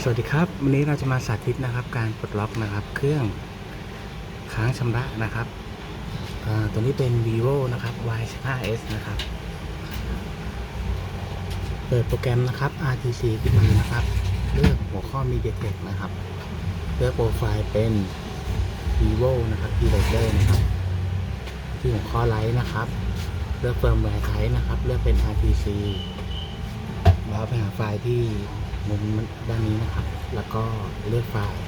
สวัสดีครับ วันนี้เราจะมาสาธิตนะครับ การปลดล็อกนะครับ เครื่องค้างชำระนะครับตัวนี้เป็น vivo นะครับ y 1 5 s นะครับ เปิดโปรแกรมนะครับ RTC ขึ้นมานะครับ เลือกหัวข้อ MediaTek นะครับ เลือกโปรไฟล์เป็น vivo นะครับ keyloader นะครับ ที่หัวข้อ Light นะครับ เลือก firmware type นะครับ เลือกเป็น RTC แล้วไปหาไฟล์ที่ มุมด้านนี้นะครับ แล้วก็เลือกไฟล์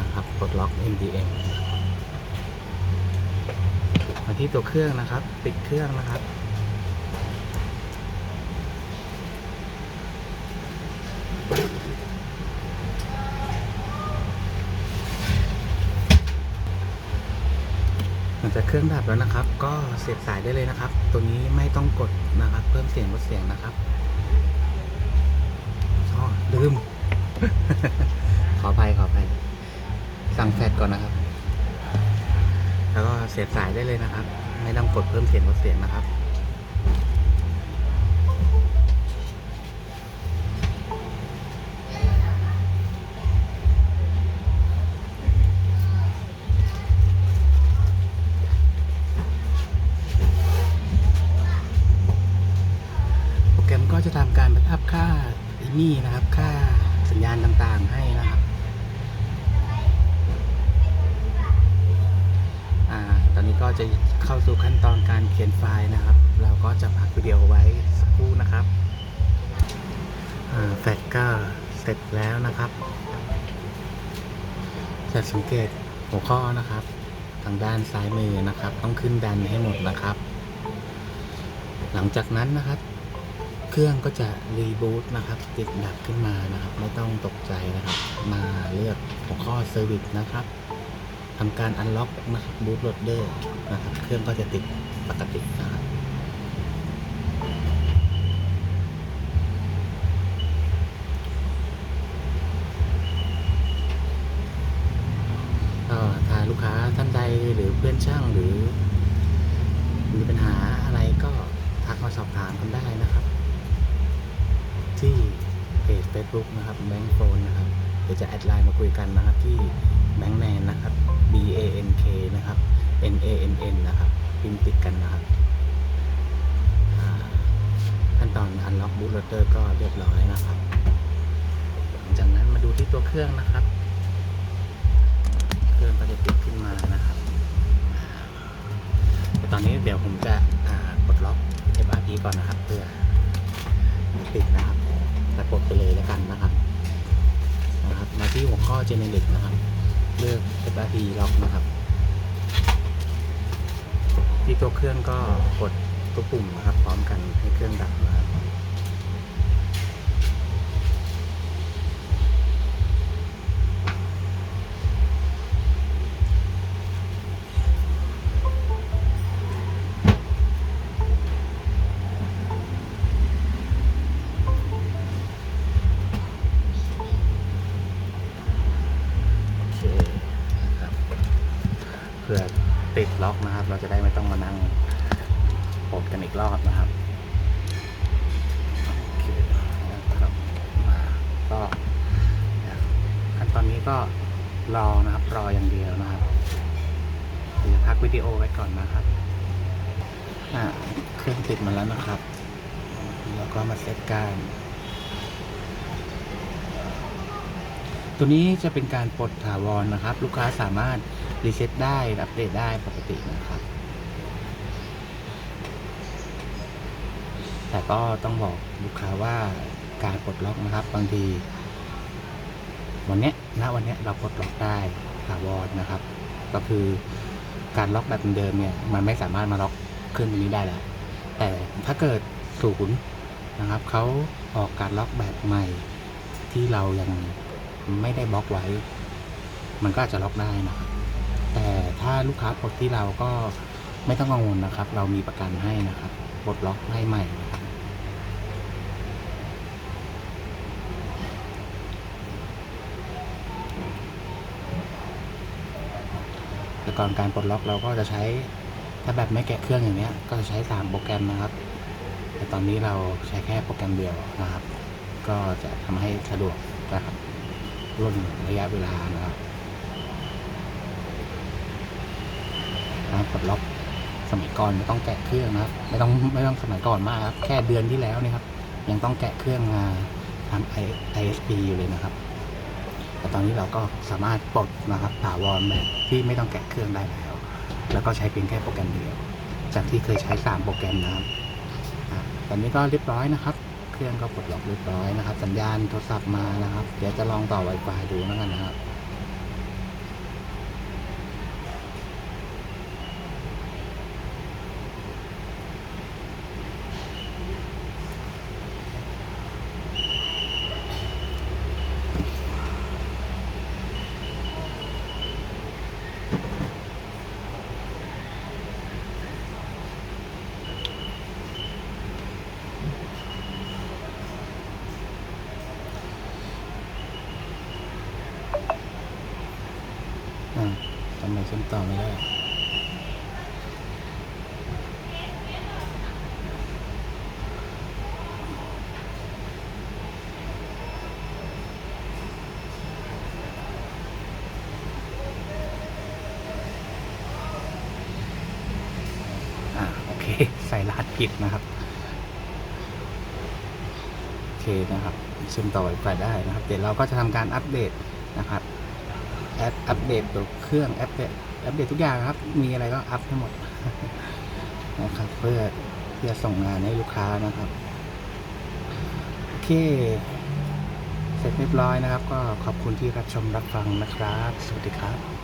นะครับกดล็อก MDM มาที่ตัวเครื่องนะครับ ปิดเครื่องนะครับหลังจากเครื่องดับแล้วนะครับ ก็เสียบสายได้เลยนะครับ ตัวนี้ไม่ต้องกดนะครับ เพิ่มเสียงลดเสียงนะครับ ลืม ขออภัยขออภัยสั่งแฟดก่อนนะครับ แล้วก็เสียบสายได้เลยนะครับ ไม่ต้องกดเพิ่มเสียงลดเสียงนะครับ ญาณต่างๆให้นะครับอ่าตอนนี้ก็จะเข้าสู่ขั้นตอนการเขียนไฟล์นะครับ เราก็จะพักวิดีโอไว้สักครู่นะครับอ่าแฟลชก็เสร็จแล้วนะครับจะสังเกตหัวข้อนะครับ ทางด้านซ้ายมือนะครับ ต้องขึ้นดันให้หมดนะครับ หลังจากนั้นนะครับ รื่องก็จะรีบูตนะครับ ติดดับขึ้นมานะครับ ไม่ต้องตกใจนะครับ มาเลือกหัวข้อเซอร์วิสนะครับทำการอันล็อกนะครับบูตโหลดเดอร์นะครับ เครื่องก็จะติดปกตินะครับถ้าลูกค้าท่านใดหรือเพื่อนช่างหรือ มีปัญหาอะไรก็ทักมาสอบถามกันได้นะครับ ที่เพจ Facebook นะครับแบงค์โฟนนะครับเดี๋ยวจะแอดไลน์มาคุยกันนะครับที่แบงค์แนนนะครับ B A N K นะครับ N A N N นะครับพิมพ์ติดกันนะครับขั้นตอน Unlock Bootloader ก็เรียบร้อยนะครับ หลังจากนั้นมาดูที่ตัวเครื่องนะครับ เครื่องก็จะติดขึ้นมานะครับแต่ตอนนี้เดี๋ยวผมจะกดล็อก FRP ก่อนนะครับ เพื่อติดนะครับ แล้วกดไปเลยแล้วกันนะครับนะครับมาที่หัวข้อ Generic นะครับ เลือก FRP ล็อกนะครับ ที่ตัวเครื่องก็กดตัวปุ่มนะครับ พร้อมกันให้เครื่องดับนะครับ ติดล็อกนะครับ เราจะได้ไม่ต้องมานั่งปลดกันอีกรอบนะครับโอเคครับมาก็ขั้นตอนนี้ก็รอนะครับ รออย่างเดียวนะครับเดี๋ยวพักวิดีโอไว้ก่อนนะครับอ่าเครื่องติดมาแล้วนะครับ แล้วก็มาเซตการ ตัวนี้จะเป็นการปลดถาวรนะครับ ลูกค้าสามารถรีเซ็ตได้อัปเดตได้ปกตินะครับ แต่ก็ต้องบอกลูกค้าว่าการปลดล็อกนะครับ บางที วันนี้ณวันนี้เราปลดล็อกได้ถาวรนะครับ ก็คือการล็อกแบบเดิมเนี่ย มันไม่สามารถมาล็อกเครื่องตัวนี้ได้แล้ว แต่ถ้าเกิดศูนย์นะครับเขาออกการล็อกแบบใหม่ที่เรายัง ไม่ได้บล็อกไว้ มันก็อาจจะล็อกได้นะครับแต่ถ้าลูกค้าปลดที่เราก็ไม่ต้องกังวลนะครับ เรามีประกันให้นะครับปลดล็อกให้ใหม่นะครับแต่ก่อนการปลดล็อกเราก็จะใช้ถ้าแบบไม่แกะเครื่องอย่างเนี้ย ก็จะใช้สามโปรแกรมนะครับ แต่ตอนนี้เราใช้แค่โปรแกรมเดียวนะครับ ก็จะทำให้สะดวกนะครับ ล่นระยะเวลานะครับการปลดล็อกสมัยก่อนไม่ต้องแกะเครื่องนะครับ ไม่ต้องไม่ต้องสมัยก่อนมากครับ แค่เดือนที่แล้วนี่ครับ ยังต้องแกะเครื่องมาทำ I- ISP อยู่เลยนะครับ แต่ตอนนี้เราก็สามารถปลดนะครับถาวรแบบที่ไม่ต้องแกะเครื่องได้แล้ว แล้วก็ใช้เพียงแค่โปรแกรมเดียว จากที่เคยใช้ 3 โปรแกรมนะครับตอนนี้ก็เรียบร้อยนะครับ เครื่องก็ปลดล็อกเรียบร้อยนะครับ สัญญาณโทรศัพท์มานะครับ เดี๋ยวจะลองต่อ Wi-Fi ดูแล้วกันนะครับ อ่าทำไมเชื่อมต่อไม่ได้อ่าโอเคใส่รหัสผิดนะครับ โอเคนะครับ เชื่อมต่อ Wi-Fi ได้นะครับ เดี๋ยวเราก็จะทำการอัปเดตนะครับ แอปอัปเดตตัวเครื่องแอปเดตอัปเดตทุกอย่างครับ มีอะไรก็อัพให้หมดนะครับเพื่อเพื่อส่งงานให้ลูกค้านะครับโอเค เสร็จเรียบร้อยนะครับ ก็ขอบคุณที่รับชมรับฟังนะครับ สวัสดีครับ